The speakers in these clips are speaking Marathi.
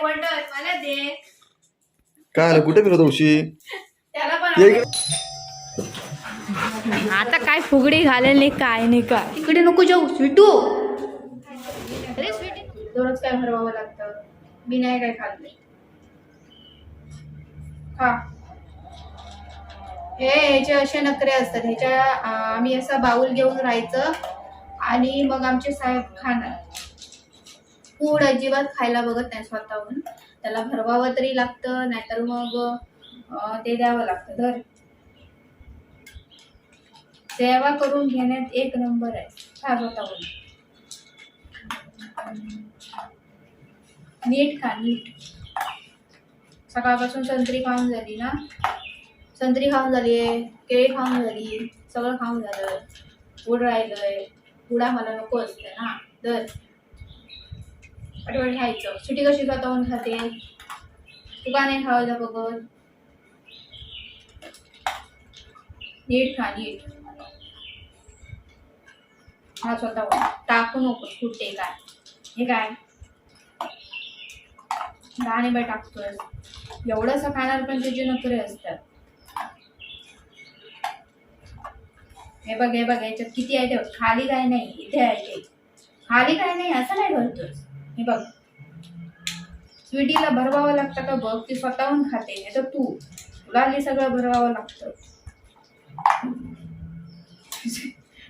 गोल्डन मला दे. काय आलं कुठे फिरत उशी त्याला पण ये इकडे. आता काय फुगडी घालेली काय नाही काय. इकडे नको जाऊ स्वीटू. अरे स्वीटी दररोज काय भरवावं लागतं? मी नाही काय खात. नाही खा. हे ह्याचे असे नखरे असतात. ह्याच्या आ, आम्ही असा बाऊल घेऊन राहायचं आणि मग आमचे साहेब खाणार. फूड अजिबात खायला बघत नाही स्वतःहून. त्याला भरवावं तरी लागतं नाहीतर मग ते द्यावं लागतं. धर. सेवा करून घेण्यात एक नंबर आहे. खा स्वतःहून. नीट खा नीट. सकाळपासून संत्री खाऊन झाली ना? संत्री खाऊन झाली आहे केळी खाऊन झाली सगळं खाऊन झालं. गुड राहिलंय. गुडा मला नको असते ना. दर पटपट खायचं सुटी कशी स्वतःहून खाते? तू का नाही खावायला बघत. नीट खा नीट. हा स्वतः टाकू नको कुठे काय. हे काय? गाणे बाय टाकतोय एवढंसं खाणार पण तुझे नखरे असतात. हे बघ हे बघ याच्यात किती आहे ते खाली काय नाही इथे आहे ते. खाली काय नाही असं नाही करतोय हे बघ. स्वीटीला भरवावं लागतं का बघ? ती स्वतःहून खाते. नाही तर तू. तुला हे सगळं भरवावं लागतं.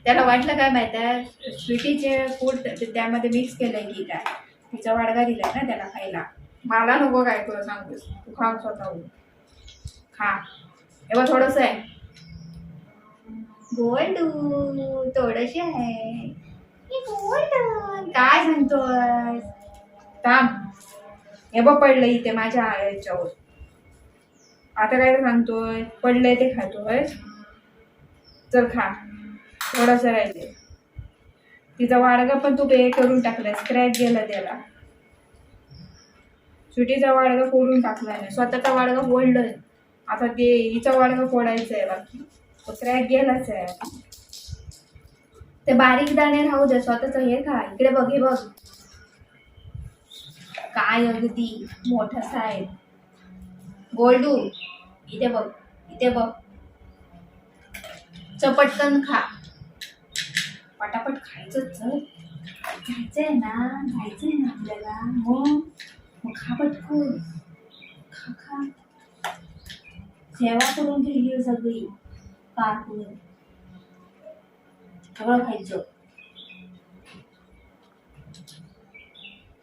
त्याला वाटलं काय माहिती आहे? स्वीटीचे फूड त्यामध्ये मिक्स केलंय की काय? तिचा वाडगा दिलाय ना त्याला खायला. मला नको काय तुला सांगूस. तू खा स्वतःहून. खा. हे बघ थोडस आहे. गोल्डू थोडशी आहे. काय सांगतोय थांब हे बघ पडलं इथे माझ्या याच्यावर. आता काय सांगतोय पडलंय ते खातोय चल खा थोडासा राहिले तिचा वाडगा पण तू पे करून टाकलाय स्क्रॅच गेला त्याला. सुटीचा वाडगा फोडून टाकलाय नाही स्वतःचा वाडगा फोडलं आता ते हिचा वाडगा फोडायचा आहे बाकी. तो क्रॅक गेलाच आहे. ते बारीक दाणे राहू दे स्वतःच हे खा. इकडे बघ हे बघ. काय अगदी मोठासा आहे गोल्डू इथे बघ इथे बघ. चपटकन खा. पटापट खायचं चल. खायचंय ना खायचंय ना आपल्याला. मग मग खा पटकन. खा खा. सेवा करून घ्यायची हो सगळी. काकून सगळं खायचं.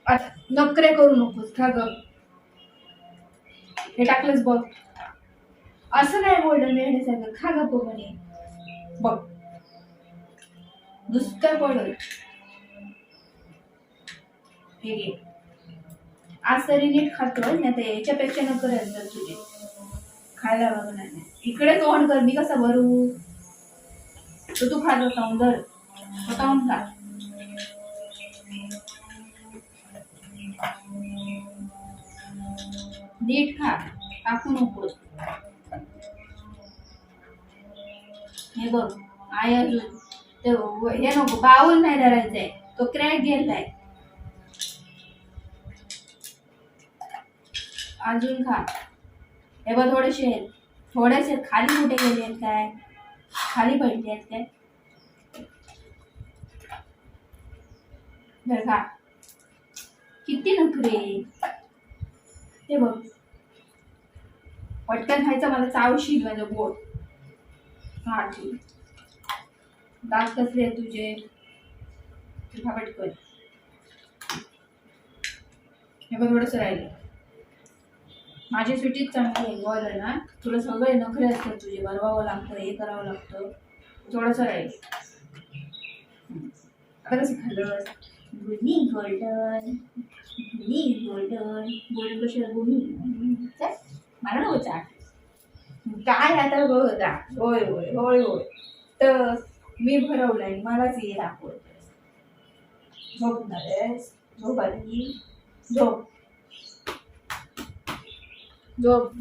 आता नखरे करू नकोस खा ग. हे टाकलंच बघ. असं नाही बोलणं नाही खा ग म्हणे बघ. नुसतं पडल हे घे. आज तरी नीट खातो नाही तर याच्यापेक्षा नको तुझे. खायला बघणार नाही इकडे तोंड कर मी कसं भरू? तर तू खात होता धर होता खा. नीट खा टाकू नकोस हे बघ आहे अजून ते हे नको बाऊल नाही धरायचंय तो क्रॅक गेलाय. अजून खा. हे बघ थोडेसे आहेत थोडेसे खाली कुठे गेले आहेत काय? खाली पडले आहेत काय? बरं खा. किती नखरे. ते बघ. पटकन खायचं मला चावशील माझं बोट हा ठीक दात कसले आहेत तुझे? तुझा पटकन. हे बघ थोडंसं राहिलं. माझी सुटीच चांगली आहे आहे ना. तुला सगळे नखरे असतात तुझे बनवावं लागतं हे करावं लागतं. थोडंसं राहील. आता कसं खाल्लं? गुनी गोल्डन. गुनी गोल्डन. गोल्डन कशी गुनी मला नको चाट. काय आता बघ होता होय होय होय होय. तर मी भरवलंय मलाच ये दाखवत झोप नरेस झोप आली. झोप. झोप.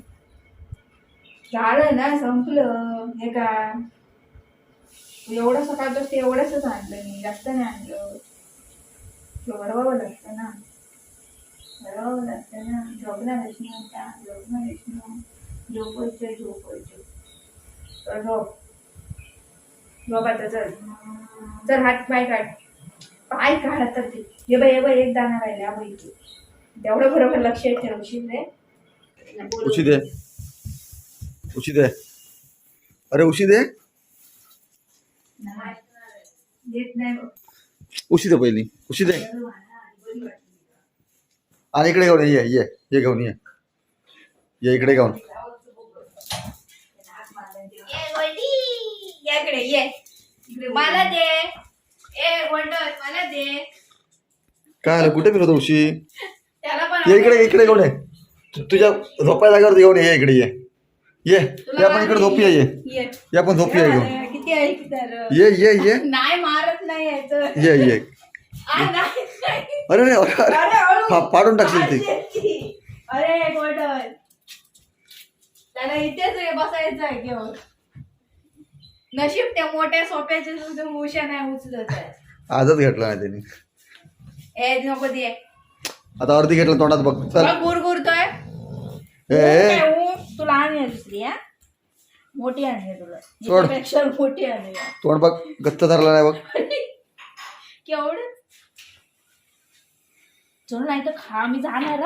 झालं ना संपलं. हे का? एवढं सकाळचं ते एवढंच आणलं मी. जास्त नाही आणलं. बरोबर भरवावं ना. बरोबर लागतं ना झोपला विष्णू होता झोपला विष्णू झोपायचं झोपायचं तर झोप झोपायचं चल चल हात पाय काढ पाय काढ आता ते ये बाई ये बाई एक दाना राहिला बाई तू तेवढं बरोबर लक्ष ठेवशील रे उशी दे उशी दे अरे उशी दे नाही. देत नाही बघ. उशी दे पहिली. उशी दे आणि इकडे घेऊन ये ये ये घेऊन ये. ये इकडे घेऊन. काय आलं? कुठे फिरवतो उशी पण ये इकडे इकडे घेऊन ये. तुझ्या झोपाय जागेवरती घेऊन ये इकडे ये. ये ये आपण इकडे झोपूया ये ये. घेऊन. अरे, किती आहे? तर ये ये ये. नाही मारत नाही ये ये. नाही. अरे अरे अरे, फाडून टाकशील ती. ती. अरे गोल्डन त्याला इथेच बसायचं आहे घेऊन नशीब त्या मोठ्या सोप्याचे सुद्धा उशा नाही उचलत आजच घेतला नाही त्यांनी. ए नको दे. आता अर्धी घेतलं तोंडात बघ. चल. बघ गुरगुरतोय ए? तुला आणि आहे दुसरी हा. मोठी आणि आहे तुला. हिच्यापेक्षा मोठी आणि आहे. तोंड बघ गच्च धरला नाही बघ. केवढं चल नाही तर खा. आम्ही जाणार.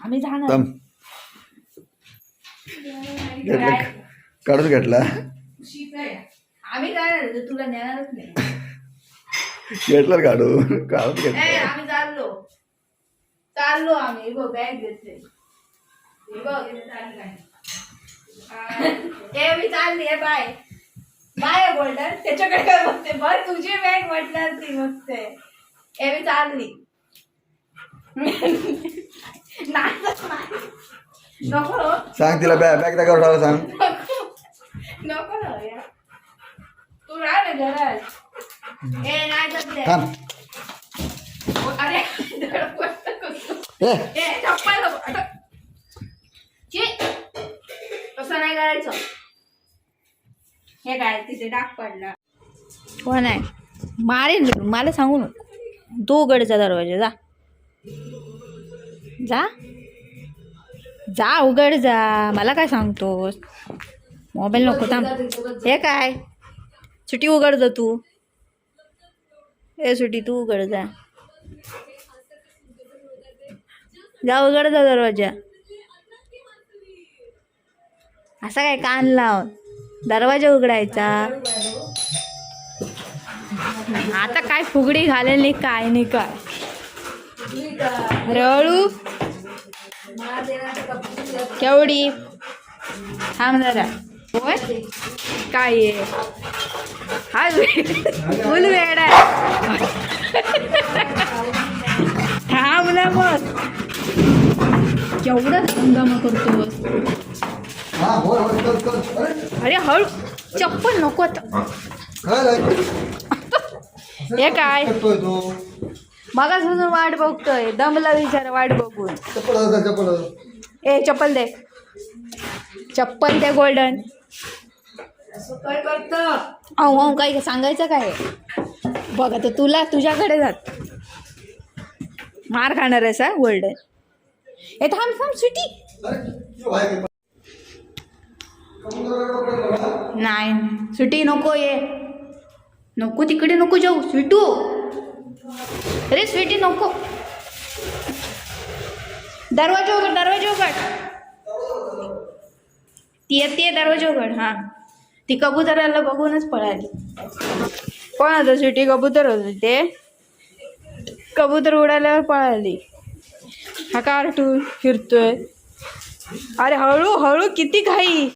आम्ही जाणार दम घेतलं काय? काढून घेतला. आम्ही जाणार तुला नेणारच नाही. घेतलं काढून. काढून ए, घेतलं. आम्ही चाललो. चाललो आम्ही. हे बघ बॅग घेतले. हे बघ इथे चालली. हा. ए मी चालली. आहे बाय. Bye golden. त्याच्याकडे काय बघते? बरं तुझी बॅग म्हटल्यावर ती बघते. ए मी चालली. सांग तिला बॅग बॅग जागेवर ठेवायला सांग. नको नको तू राह ना घरात ए हो नाही थांब. अरे ए. चप्पल नाही. करायचं हे काय तिथे डाग पडला कोण आहे मारेन मला सांगू नको. तू उघडचा दरवाजा जा. जा. जा उघड जा. मला काय सांगतोस? मोबाईल नको थांब. हे काय? सुटी उघड जा तू. ए सुटी तू उघड जा. जा उघड जा दरवाजा. असा काय कान लाव. दरवाजा उघडायचा. आता काय फुगडी घालेल नाही काय नाही काय. रळू. केवढी? थांब जरा. होय? काय हा फुल वेडा आहे. थांब ना मग. केवढा हंगामा चल अरे हळू. चप्पल नको आता? हे. काय करतोय तो मग वाट बघतोय. दमला विचार वाट बघून. चप्पल हातात, चप्पल ए चप्पल दे. चप्पल दे गोल्डन. असं काय करत? अहो अहो काय सांगायचं काय? बघ आता तुला तुझ्याकडे जात. मार खाणार आहेस हा गोल्डन. ए थांब थांब सुटी. नाही सुटी नको ये. नको तिकडे नको जाऊ स्वीटू अरे स्वीटी नको. दरवाजा उघड दरवाजा उघड. ती येते दरवाजा उघड हां. ती कबुतराला बघूनच पळाली. कोण होतं स्वीटी? कबूतर होतं ते. कबूतर उडाल्यावर पळाली. हा कार्टून फिरतोय? अरे हळू हळू किती घाई.